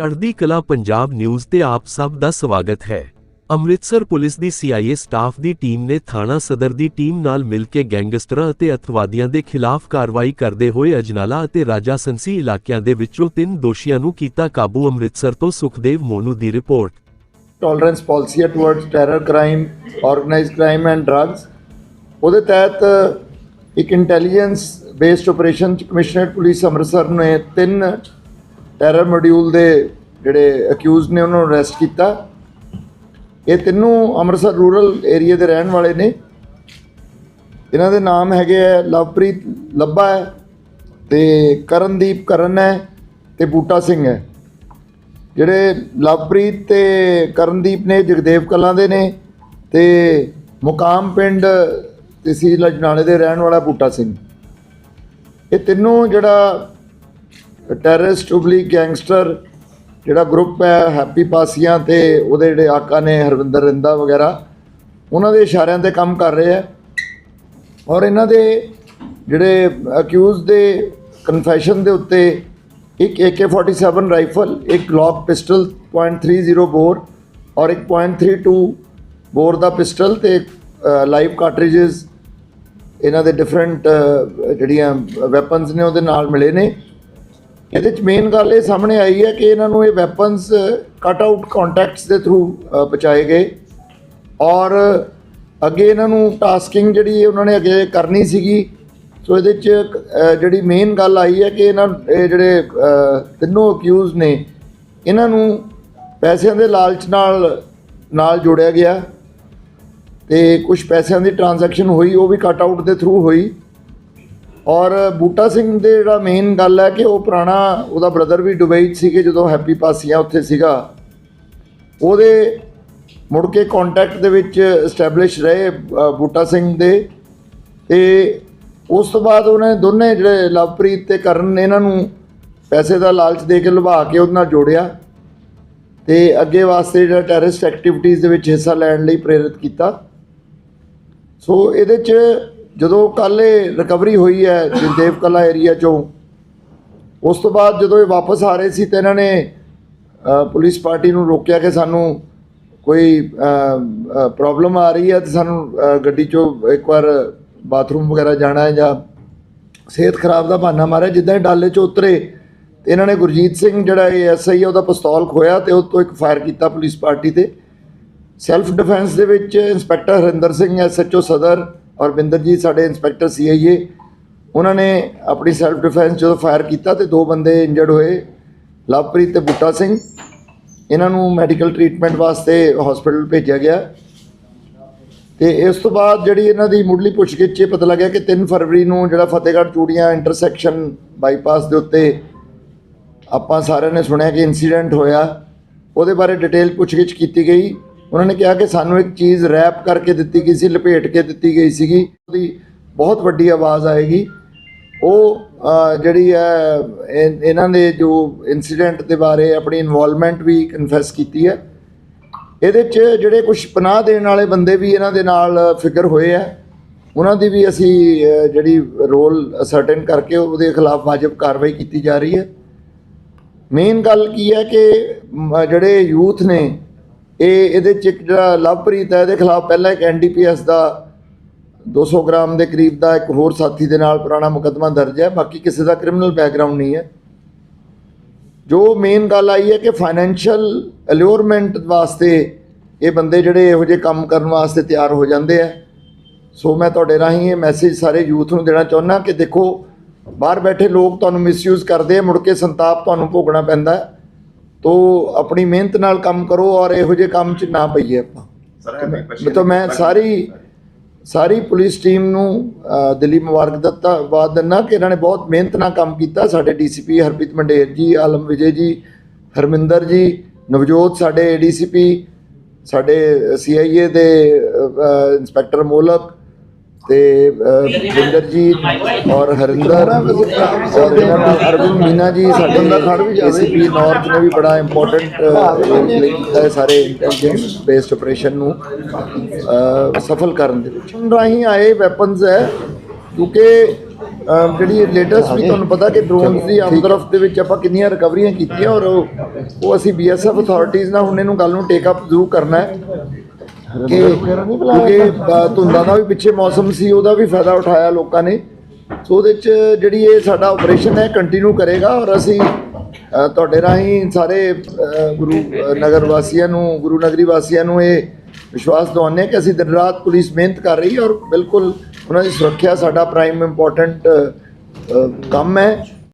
ਚੜ੍ਹਦੀ ਕਲਾ ਪੰਜਾਬ ਨਿਊਜ਼ ਤੇ ਆਪ ਸਭ ਦਾ ਸਵਾਗਤ ਹੈ। ਅੰਮ੍ਰਿਤਸਰ ਪੁਲਿਸ ਦੀ ਸੀਆਈਏ ਸਟਾਫ ਦੀ ਟੀਮ ਨੇ ਥਾਣਾ ਸਦਰ ਦੀ ਟੀਮ ਨਾਲ ਮਿਲ ਕੇ ਗੈਂਗਸਟਰਾਂ ਅਤੇ ਅਤਵਾਦੀਆਂ ਦੇ ਖਿਲਾਫ ਕਾਰਵਾਈ ਕਰਦੇ ਹੋਏ ਅਜਨਾਲਾ ਅਤੇ ਰਾਜਾ ਇਲਾਕਿਆਂ ਦੇ ਵਿੱਚੋਂ ਤਿੰਨ ਦੋਸ਼ੀਆਂ ਨੂੰ ਕੀਤਾ ਕਾਬੂ। ਅੰਮ੍ਰਿਤਸਰ ਤੋਂ ਸੁਖਦੇਵ ਮੋਨੂ ਦੀ report. Tolerance policy towards terror crime organised crime and drugs ਉਹਦੇ ਤਹਿਤ ਇੱਕ ਇੰਟੈਲੀਜੈਂਸ ਬੇਸਡ ਆਪਰੇਸ਼ਨ ਚ ਪੁਲਿਸ ਅੰਮ੍ਰਿਤਸਰ ਨੇ ਤਿੰਨ ਟੈਰਰ ਮੋਡਿਊਲ ਦੇ ਜਿਹੜੇ ਅਕਿਊਜ਼ ਨੇ, ਉਹਨਾਂ ਨੂੰ ਅਰੈਸਟ ਕੀਤਾ। ਇਹ ਤਿੰਨੋਂ ਅੰਮ੍ਰਿਤਸਰ ਰੂਰਲ ਏਰੀਆ ਦੇ ਰਹਿਣ ਵਾਲੇ ਨੇ। ਇਹਨਾਂ ਦੇ ਨਾਮ ਹੈਗੇ ਆ ਲਵਪ੍ਰੀਤ ਲੱਭਾ ਹੈ ਤੇ ਕਰਨਦੀਪ ਕਰਨ ਹੈ ਤੇ ਬੂਟਾ ਸਿੰਘ ਹੈ। ਜਿਹੜੇ ਲਵਪ੍ਰੀਤ ਤੇ ਕਰਨਦੀਪ ਨੇ, ਜਗਦੇਵ ਕਲਾਂ ਦੇ ਨੇ ਤੇ ਮੁਕਾਮ ਪਿੰਡ ਤਹਿਸੀਲ ਅਜਨਾਲੇ ਦੇ ਰਹਿਣ ਵਾਲਾ ਬੂਟਾ ਸਿੰਘ। ਇਹ ਤਿੰਨੋਂ ਜਿਹੜਾ ਟੈਰਰਿਸਟ ਉਬਲੀ ਗੈਂਗਸਟਰ ਜਿਹੜਾ ਗਰੁੱਪ ਹੈ ਹੈਪੀ ਪਾਸੀਆਂ ਤੇ ਉਹਦੇ ਜਿਹੜੇ ਆਕਾ ਨੇ, ਹਰਵਿੰਦਰ ਰਿੰਦਾ ਵਗੈਰਾ, ਉਹਨਾਂ ਦੇ ਇਸ਼ਾਰਿਆਂ ਤੇ ਕੰਮ ਕਰ ਰਹੇ ਹੈ ਔਰ ਇਹਨਾਂ ਦੇ ਜਿਹੜੇ ਅਕਿਊਜ਼ ਦੇ ਕਨਫੈਸ਼ਨ ਦੇ ਉੱਤੇ ਇੱਕ AK47 ਰਾਈਫਲ ਇੱਕ ਗਲੌਕ ਪਿਸਟਲ .30 ਬੋਰ ਔਰ ਇੱਕ .32 ਬੋਰ ਦਾ ਪਿਸਟਲ ਤੇ ਲਾਈਵ ਕਾਰਟ੍ਰਿਜਸ ਇਹਨਾਂ ਦੇ ਡਿਫਰੈਂਟ ਜਿਹੜੀਆਂ ਵੈਪਨਸ ਨੇ ਉਹਦੇ ਨਾਲ ਮਿਲੇ ਨੇ। ਇਹਦੇ ਚ ਮੇਨ ਗੱਲ ਇਹ ਸਾਹਮਣੇ ਆਈ ਹੈ ਕਿ ਇਹਨਾਂ ਨੂੰ ਇਹ ਵੈਪਨਸ ਕਟ ਆਊਟ ਕੰਟੈਕਟਸ ਦੇ ਥਰੂ ਪਹੁੰਚਾਏ ਗਏ। ਔਰ ਅੱਗੇ ਇਹਨਾਂ ਨੂੰ ਟਾਸਕਿੰਗ ਜਿਹੜੀ ਉਹਨਾਂ ਨੇ ਅੱਗੇ ਕਰਨੀ ਸੀਗੀ। ਸੋ ਇਹਦੇ ਚ ਅ, ਜਿਹੜੀ ਮੇਨ ਗੱਲ ਆਈ ਹੈ ਕਿ ਇਹਨਾਂ ਇਹ ਜਿਹੜੇ ਤਿੰਨੋਂ ਅਕਿਊਜ਼ ਨੇ ਇਹਨਾਂ ਨੂੰ ਪੈਸਿਆਂ ਦੇ ਲਾਲਚ ਨਾਲ ਨਾਲ ਜੋੜਿਆ ਗਿਆ। ਤੇ ਕੁਝ ਪੈਸਿਆਂ ਦੀ ਟ੍ਰਾਂਜੈਕਸ਼ਨ ਹੋਈ ਉਹ ਵੀ ਕਟ ਆਊਟ ਦੇ ਥਰੂ ਹੋਈ। ਔਰ ਬੂਟਾ ਸਿੰਘ ਦੇ ਜਿਹੜਾ ਮੇਨ ਗੱਲ ਹੈ ਕਿ ਉਹ ਪੁਰਾਣਾ, ਉਹਦਾ ਬ੍ਰਦਰ ਵੀ ਦੁਬਈ 'ਚ ਸੀਗੇ, ਜਦੋਂ ਹੈਪੀ ਪਾਸੀਆਂ ਉੱਥੇ ਸੀਗਾ। ਉਹਦੇ ਮੁੜ ਕੇ ਕੰਟੈਕਟ ਦੇ ਵਿੱਚ ਐਸਟੈਬਲਿਸ਼ ਰਹੇ ਬੂਟਾ ਸਿੰਘ ਦੇ। ਤੇ ਉਸ ਤੋਂ ਬਾਅਦ ਉਹਨੇ ਦੋਨੇ ਜਿਹੜੇ ਲਵਪ੍ਰੀਤ ਤੇ ਕਰਨ ਨੇ ਇਹਨਾਂ ਨੂੰ ਪੈਸੇ ਦਾ ਲਾਲਚ ਦੇ ਕੇ ਲੁਭਾ ਕੇ ਉਹਦੇ ਨਾਲ ਜੋੜਿਆ। ਤੇ ਅੱਗੇ ਵਾਸਤੇ ਜਿਹੜਾ ਟੈਰਰਿਸਟ ਐਕਟੀਵਿਟੀਜ਼ ਦੇ ਵਿੱਚ ਹਿੱਸਾ ਲੈਣ ਲਈ ਪ੍ਰੇਰਿਤ ਕੀਤਾ। ਸੋ ਇਹਦੇ ਚ ਜਦੋਂ ਕੱਲ੍ਹ ਇਹ ਰਿਕਵਰੀ ਹੋਈ ਹੈ ਜਗਦੇਵ ਕਲਾ ਏਰੀਆ ਚੋਂ, ਉਸ ਤੋਂ ਬਾਅਦ ਜਦੋਂ ਇਹ ਵਾਪਸ ਆ ਰਹੇ ਸੀ ਤੇ ਇਹਨਾਂ ਨੇ ਪੁਲਿਸ ਪਾਰਟੀ ਨੂੰ ਰੋਕਿਆ ਕਿ ਸਾਨੂੰ ਕੋਈ ਪ੍ਰੋਬਲਮ ਆ ਰਹੀ ਹੈ ਤੇ ਸਾਨੂੰ ਗੱਡੀ ਚੋਂ ਇੱਕ ਵਾਰ ਬਾਥਰੂਮ ਵਗੈਰਾ ਜਾਣਾ ਹੈ ਜਾਂ ਸਿਹਤ ਖਰਾਬ ਦਾ ਬਹਾਨਾ ਮਾਰਿਆ। ਜਿੱਦਾਂ ਇਹ ਡਾਲੇ ਚੋਂ ਉਤਰੇ ਤੇ ਇਹਨਾਂ ਨੇ ਗੁਰਜੀਤ ਸਿੰਘ ਜਿਹੜਾ ਇਹ ਐਸਆਈ ਉਹਦਾ ਪਿਸਤੌਲ ਖੋਇਆ ਤੇ ਉਹ ਤੋਂ ਇੱਕ ਫਾਇਰ ਕੀਤਾ ਪੁਲਿਸ ਪਾਰਟੀ ਤੇ। ਸੈਲਫ ਡਿਫੈਂਸ ਦੇ ਵਿੱਚ ਇੰਸਪੈਕਟਰ ਹਰਿੰਦਰ ਸਿੰਘ ਐਸਐਚਓ ਸਦਰ ਔਰ ਬਿੰਦਰਜੀਤ ਸਾਡੇ ਇੰਸਪੈਕਟਰ ਸੀਆਈਏ, ਉਹਨਾਂ ਨੇ ਆਪਣੀ ਸੈਲਫ ਡਿਫੈਂਸ ਜਦੋਂ ਫਾਇਰ ਕੀਤਾ ਤੇ ਦੋ ਬੰਦੇ ਇੰਜਰਡ ਹੋਏ, ਲਵਪ੍ਰੀਤ ਤੇ ਬੂਟਾ ਸਿੰਘ। ਇਹਨਾਂ ਨੂੰ ਮੈਡੀਕਲ ਟ੍ਰੀਟਮੈਂਟ ਵਾਸਤੇ ਹਸਪੀਟਲ ਭੇਜਿਆ ਗਿਆ। ਤੇ ਇਸ ਤੋਂ ਬਾਅਦ ਜਿਹੜੀ ਇਹਨਾਂ ਦੀ ਮੁੱਢਲੀ ਪੁੱਛਗਿੱਛ 'ਚ ਇਹ ਪਤਾ ਲੱਗਿਆ ਕਿ 3 ਫਰਵਰੀ ਨੂੰ ਜਿਹੜਾ ਫਤਿਹਗੜ੍ਹ ਚੂੜੀਆਂ ਇੰਟਰਸੈਕਸ਼ਨ ਬਾਈਪਾਸ ਦੇ ਉੱਤੇ ਆਪਾਂ ਸਾਰਿਆਂ ਨੇ ਸੁਣਿਆ ਕਿ ਇਨਸੀਡੈਂਟ ਹੋਇਆ। ਉਹਦੇ ਬਾਰੇ ਡਿਟੇਲ ਪੁੱਛਗਿੱਛ ਕੀਤੀ ਗਈ। ਉਹਨਾਂ ਨੇ ਕਿਹਾ ਕਿ ਸਾਨੂੰ ਇੱਕ ਚੀਜ਼ ਰੈਪ ਕਰਕੇ ਦਿੱਤੀ ਗਈ ਸੀ, ਲਪੇਟ ਕੇ ਦਿੱਤੀ ਗਈ ਸੀਗੀ। ਉਹਦੀ ਬਹੁਤ ਵੱਡੀ ਆਵਾਜ਼ ਆਏਗੀ। ਉਹ ਜਿਹੜੀ ਹੈ ਇਹ- ਇਹਨਾਂ ਦੇ ਜੋ ਇਨਸੀਡੈਂਟ ਦੇ ਬਾਰੇ ਆਪਣੀ ਇਨਵੋਲਵਮੈਂਟ ਵੀ ਕਨਫੈਸ ਕੀਤੀ ਹੈ। ਇਹਦੇ 'ਚ ਜਿਹੜੇ ਕੁਝ ਪਨਾਹ ਦੇਣ ਵਾਲੇ ਬੰਦੇ ਵੀ ਇਹਨਾਂ ਦੇ ਨਾਲ ਫਿਕਰ ਹੋਏ ਆ ਉਹਨਾਂ ਦੀ ਵੀ ਅਸੀਂ ਜਿਹੜੀ ਰੋਲ ਅਸਰਟਨ ਕਰਕੇ ਉਹਦੇ ਖਿਲਾਫ ਵਾਜਬ ਕਾਰਵਾਈ ਕੀਤੀ ਜਾ ਰਹੀ ਹੈ। ਮੇਨ ਗੱਲ ਕੀ ਹੈ ਕਿ ਜਿਹੜੇ ਯੂਥ ਨੇ ਇਹ ਇਹਦੇ ਚ ਇੱਕ ਜਿਹੜਾ ਲਵਪ੍ਰੀਤ ਹੈ, ਇਹਦੇ ਖਿਲਾਫ ਪਹਿਲਾਂ ਇੱਕ ਐਨਡੀਪੀਐਸ ਦਾ 200 ਗ੍ਰਾਮ ਦੇ ਕਰੀਬ ਦਾ ਇੱਕ ਹੋਰ ਸਾਥੀ ਦੇ ਨਾਲ ਪੁਰਾਣਾ ਮੁਕੱਦਮਾ ਦਰਜ ਹੈ, ਬਾਕੀ ਕਿਸੇ ਦਾ ਕ੍ਰਿਮੀਨਲ ਬੈਕਗ੍ਰਾਉਂਡ ਨਹੀਂ ਹੈ ਜੋ ਮੇਨ ਗੱਲ ਆਈ ਹੈ ਕਿ ਫਾਈਨੈਂਸ਼ੀਅਲ ਅਲਿਓਰਮੈਂਟ ਵਾਸਤੇ ਇਹ ਬੰਦੇ ਜਿਹੜੇ ਇਹੋ ਜਿਹੇ ਕੰਮ ਕਰਨ ਵਾਸਤੇ ਤਿਆਰ ਹੋ ਜਾਂਦੇ ਆ ਸੋ ਮੈਂ ਤੁਹਾਡੇ ਰਾਹੀਂ ਇਹ ਮੈਸੇਜ ਸਾਰੇ ਯੂਥ ਨੂੰ ਦੇਣਾ ਚਾਹੁੰਦਾ ਕਿ ਦੇਖੋ, ਬਾਹਰ ਬੈਠੇ ਲੋਕ ਤੁਹਾਨੂੰ ਮਿਸਯੂਜ਼ ਕਰਦੇ ਆ, ਮੁੜ ਕੇ ਸੰਤਾਪ ਤੁਹਾਨੂੰ ਭੋਗਣਾ ਪੈਂਦਾ ਹੈ। ਤੋ ਆਪਣੀ ਮਿਹਨਤ ਨਾਲ ਕੰਮ ਕਰੋ ਔਰ ਇਹੋ ਜਿਹੇ ਕੰਮ 'ਚ ਨਾ ਪਈਏ ਆਪਾਂ। ਸਰ ਤਾਂ ਮੈਂ ਸਾਰੀ ਸਾਰੀ ਪੁਲਿਸ ਟੀਮ ਨੂੰ ਦਿਲੀ ਮੁਬਾਰਕ ਦਿੱਤਾ। ਬਾਦ ਦਿੰਦਾ ਕਿ ਇਹਨਾਂ ਨੇ ਬਹੁਤ ਮਿਹਨਤ ਨਾਲ ਕੰਮ ਕੀਤਾ। ਸਾਡੇ ਡੀਸੀਪੀ ਹਰਪ੍ਰੀਤ ਮੰਡੇਰ ਜੀ ਆਲਮ ਵਿਜੇ ਜੀ ਹਰਮਿੰਦਰ ਜੀ ਨਵਜੋਤ ਸਾਡੇ ਏਡੀਸੀਪੀ ਸਾਡੇ ਸੀਆਈਏ ਦੇ ਇੰਸਪੈਕਟਰ ਮੋਲਕ ਤੇ ਅ, ਵਿੰਦਰਜੀਤ ਔਰ ਹਰਿੰਦਰ ਔਰ ਇਹਨਾਂ ਨਾਲ ਅਰਵਿੰਦ ਮੀਨਾ ਜੀ ਸਾਡੇ ਏਸੀਪੀ ਨਾਰਥ ਨੇ ਵੀ ਬੜਾ ਇੰਪੋਰਟੈਂਟ ਕੀਤਾ ਹੈ ਸਾਰੇ ਇੰਟੈਲੀਜੈਂਸ ਬੇਸਡ ਆਪਰੇਸ਼ਨ ਨੂੰ ਸਫਲ ਕਰਨ ਦੇ ਵਿੱਚ। ਰਾਹੀਂ ਆਏ ਵੈਪਨਸ ਹੈ ਕਿਉਂਕਿ ਜਿਹੜੀ ਲੇਟੈਸਟ ਵੀ ਤੁਹਾਨੂੰ ਪਤਾ ਕਿ ਡਰੋਨਸ ਦੀ ਆਮਦਰਫਤ ਦੇ ਵਿੱਚ ਆਪਾਂ ਕਿੰਨੀਆਂ ਰਿਕਵਰੀਆਂ ਕੀਤੀਆਂ ਔਰ ਉਹ ਉਹ ਅਸੀਂ ਬੀਐਸਐਫ ਅਥਾਰਟੀਆਂ ਨਾਲ ਹੁਣ ਇਹਨੂੰ ਗੱਲ ਨੂੰ ਟੇਕ ਅਪ ਜ਼ਰੂਰ ਕਰਨਾ ਹੈ। ਕਿ ਕਿਉਂਕਿ ਧੁੰਦਾਂ ਦਾ ਵੀ ਪਿੱਛੇ ਮੌਸਮ ਸੀ, ਉਹਦਾ ਵੀ ਫਾਇਦਾ ਉਠਾਇਆ ਲੋਕਾਂ ਨੇ। ਸੋ ਉਹਦੇ ਚ ਜਿਹੜੀ ਇਹ ਸਾਡਾ ਆਪਰੇਸ਼ਨ ਹੈ ਕੰਟੀਨਿਊ ਕਰੇਗਾ ਔਰ ਅਸੀਂ ਤੁਹਾਡੇ ਰਾਹੀਂ ਸਾਰੇ ਗੁਰੂ ਨਗਰ ਵਾਸੀਆਂ ਨੂੰ, ਗੁਰੂ ਨਗਰੀ ਵਾਸੀਆਂ ਨੂੰ ਇਹ ਵਿਸ਼ਵਾਸ ਦਿਵਾਉਂਦੇ ਹਾਂ ਕਿ ਅਸੀਂ ਦਿਨ ਰਾਤ ਪੁਲਿਸ ਮਿਹਨਤ ਕਰ ਰਹੀ ਹੈ ਔਰ ਬਿਲਕੁਲ ਉਹਨਾਂ ਦੀ ਸੁਰੱਖਿਆ ਸਾਡਾ ਪ੍ਰਾਈਮ ਇੰਪੋਰਟੈਂਟ ਕੰਮ ਹੈ।